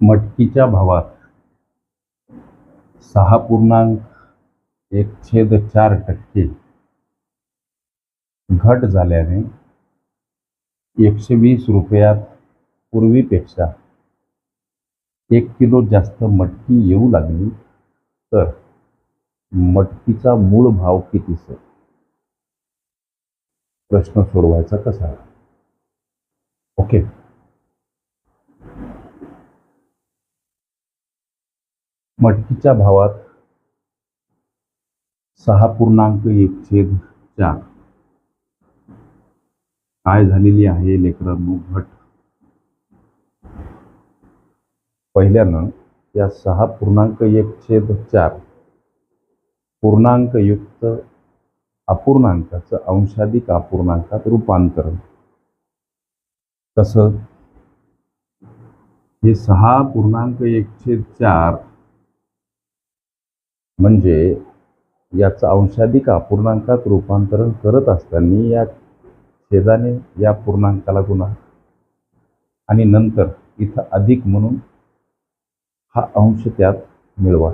मटकीच्या भावात. सहा पूर्णांक एक छेद चार टक्के. घट झाल्याने एकशे वीस रुपयात पूर्वीपेक्षा एक किलो जास्त मटकी येऊ लागली तर मटकीचा मूळ भाव किती सर? प्रश्न सोडवायचा कसा ओके. मटकीच्या भावात सहा पूर्णांक एक छेद चार. काय झालेली आहे लेकरांनो घट? पहिल्यानं या सहा पूर्णांक एक छेद चार पूर्णांकयुक्त अपूर्णांकाचं अंशाधिक अपूर्णांकात रूपांतरण. कसं? हे सहा पूर्णांक एक छेद चार म्हणजे याचं अंशाधिक अपूर्णांकात रूपांतरण करत असताना या छेदाने या पूर्णांकाला गुणा आणि नंतर इथं अधिक म्हणून हा अंश त्यात मिळवा.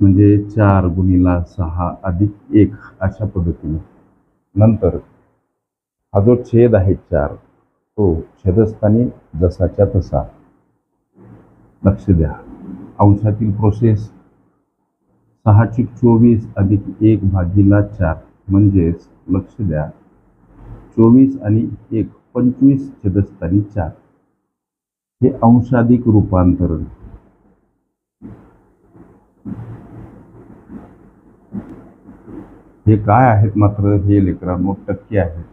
म्हणजे चार गुणीला सहा अधिक एक अशा पद्धतीने. नंतर हा जो छेद आहे चार तो छेदस्थानी जसाच्या तसा. लक्ष द्या. अंशातील प्रोसेस सहाची चोवीस अधिक एक भागीला चार म्हणजेच लक्ष द्या. चोवीस आणि एक पंचवीस छेदस्थानी चार. हे अंशाधिक रूपांतरण. हे काय आहेत मात्र? हे लेकरांनो टक्के आहेत.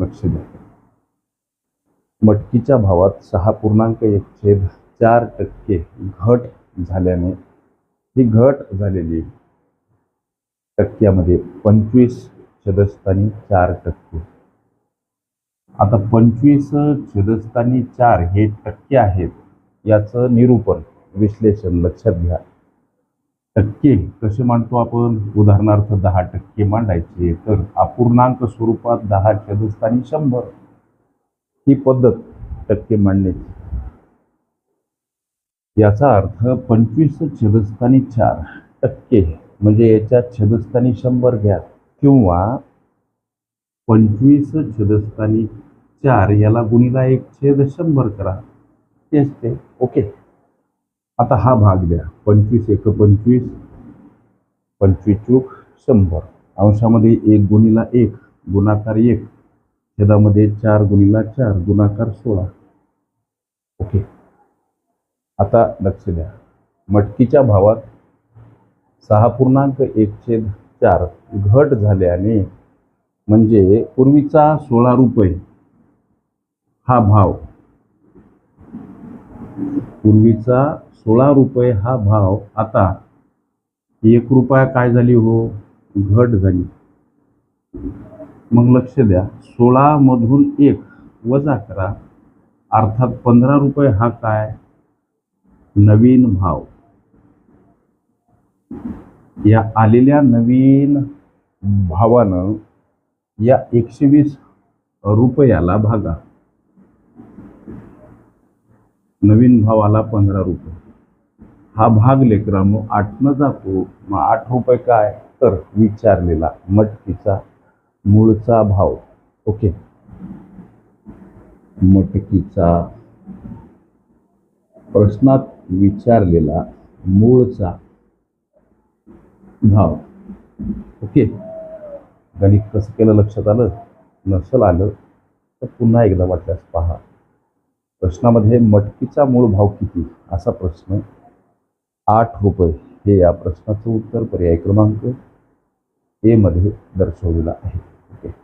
लक्ष द्या. मटकीच्या भावात सहा पूर्णांक एक छेद चार टक्के घट झाल्याने ही घट झालेली टक्क्यामध्ये पंचवीस छेदस्थानी चार टक्के. आता पंचवीस छेदस्थानी चार हे टक्के आहेत याचं निरूपण विश्लेषण लक्षात घ्या. टक्के कसे मांडतो आपण? उदाहरणार्थ दहा टक्के मांडायचे तर अपूर्णांक स्वरूपात दहा छेदस्थानी शंभर. ही पद्धत टक्के मांडण्याची. याचा अर्थ पंचवीस छेदस्थानी चार टक्के. म्हणजे याच्या छेदस्थानी शंभर घ्या. किंवा पंचवीस छेदस्थानी चार याला गुणीला एक छेद शंभर करा. तेच ते. ओके. आता हा भाग द्या. पंचवीस एक पंचवीस पंचवीस चूक शंभर. अंशामध्ये एक गुणीला एक गुणाकार एक. छेदामध्ये चार गुणीला चार गुणाकार सोळा. ओके. आता लक्ष द्या. मटकीच्या भावात सहा पूर्णांक एक छेद चार घट झाल्याने म्हणजे पूर्वीचा सोळा रुपये हा भाव. पूर्वीचा सोळा रुपये हा भाव आता एक रुपया काय झाली हो? घट झाली. मग लक्ष द्या. सोळामधून एक वजा करा. अर्थात पंधरा रुपये हा काय? नवीन भाव. या आलेल्या नवीन भावानं या एकशे वीस रुपयाला भागा. नवीन भावाला पंधरा रुपये. हा भाग लेकरांनो आठनं जातो. मग आठ रुपये काय? तर विचारलेला मटकीचा मूळचा भाव. ओके. मटकीचा प्रश्नात विचारलेला मूळचा भाव. ओके? गणित कसं केलं लक्षात आलं? नसल आलं. तर पुन्हा एकदा वाटल्यास पहा. प्रश्नामध्ये मटकीचा मूळ भाव किती? असा प्रश्न. आठ रुपये. हे या प्रश्नाचं उत्तर पर्याय क्रमांक एमध्ये मध्ये दर्शवलेला आहे. ओके?